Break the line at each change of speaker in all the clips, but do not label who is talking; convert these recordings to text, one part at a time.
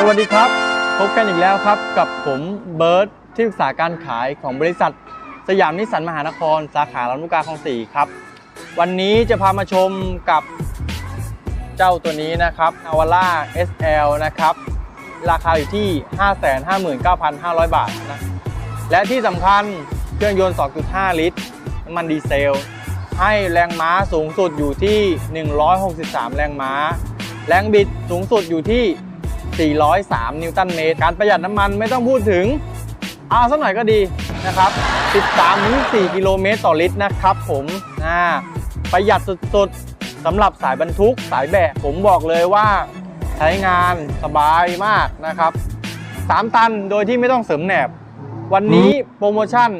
สวัสดีครับ พบกันอีกแล้วครับ กับผมเบิร์ตที่ปรึกษาการขายของบริษัท สยามนิสสันมหานคร สาขาลำลูกกาคลองสี่ครับ วันนี้จะพามาชมกับเจ้าตัวนี้นะครับ a v a l a SL นะครับ ราคาอยู่ที่ 559,500 บาทนะ และที่สำคัญเครื่องยนต์ 2.5 ลิตรน้ำมันดีเซล ให้แรงม้าสูงสุดอยู่ที่ 163 แรงม้า แรงบิดสูงสุดอยู่ที่ 403 นิวตันเมตร การประหยัดน้ำมันไม่ต้องพูดถึง เอาสักหน่อยก็ดีนะครับ 13-4 กิโลเมตรต่อลิตรนะครับผมอ่าประหยัดสุดๆสำหรับสายบรรทุกสายแบก ผมบอกเลยว่าใช้งานสบายมากนะครับ 3 ตันโดยที่ไม่ต้องเสริมแหนบ วันนี้โปรโมชั่น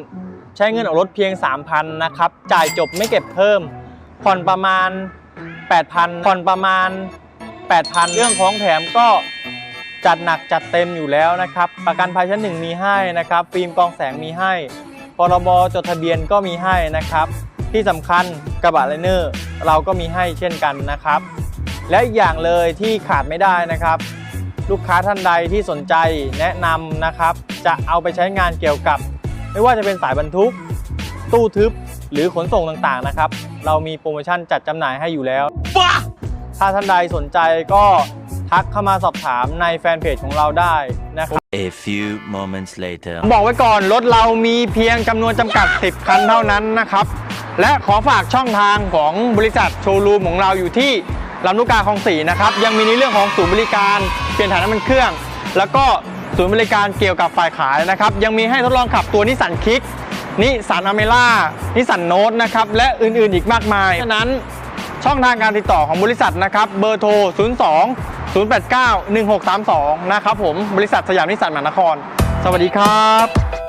ใช้เงินออกรถเพียง 3,000 นะครับ จ่ายจบไม่เก็บเพิ่ม ผ่อนประมาณ 8,000 ผ่อนประมาณ 8,000 เรื่องของแถมก็ จัดหนักจัดเต็มอยู่แล้วนะครับ ประกันภัยชั้นหนึ่งมีให้นะครับ ฟิล์มกองแสงมีให้พรบจดทะเบียนก็มีให้นะครับ ที่สำคัญกระบะไลเนอร์เราก็มีให้เช่นกันนะครับ และอีกอย่างเลยที่ขาดไม่ได้นะครับ ลูกค้าท่านใดที่สนใจแนะนำนะครับ จะเอาไปใช้งานเกี่ยวกับ ไม่ว่าจะเป็นสายบรรทุก ตู้ทึบหรือขนส่งต่างๆนะครับ เรามีโปรโมชั่นจัดจำหน่ายให้อยู่แล้วถ้าท่านใดสนใจก็ ทักเข้ามาสอบถามในแฟนเพจของเราได้นะครับ
A few moments later.
บอกไว้ก่อนรถเรามีเพียงจำนวนจำกัด 10 คันเท่านั้นนะครับ และขอฝากช่องทางของบริษัทโชว์รูมของเราอยู่ที่ลำลูกกาคลองสี่นะครับ ยังมีในเรื่องของศูนย์บริการเปลี่ยนถ่ายน้ำมันเครื่อง แล้วก็ศูนย์บริการเกี่ยวกับฝ่ายขายนะครับ ยังมีให้ทดลองขับตัวนิสสันคิกนิสสันอเมล่านิสสันโนตนะครับ และอื่นๆอีกมากมาย ฉะนั้นช่องทางการติดต่อของบริษัทนะครับ เบอร์โทร 02 089 1632 นะครับผม บริษัทสยามนิสสันมหานคร สวัสดีครับ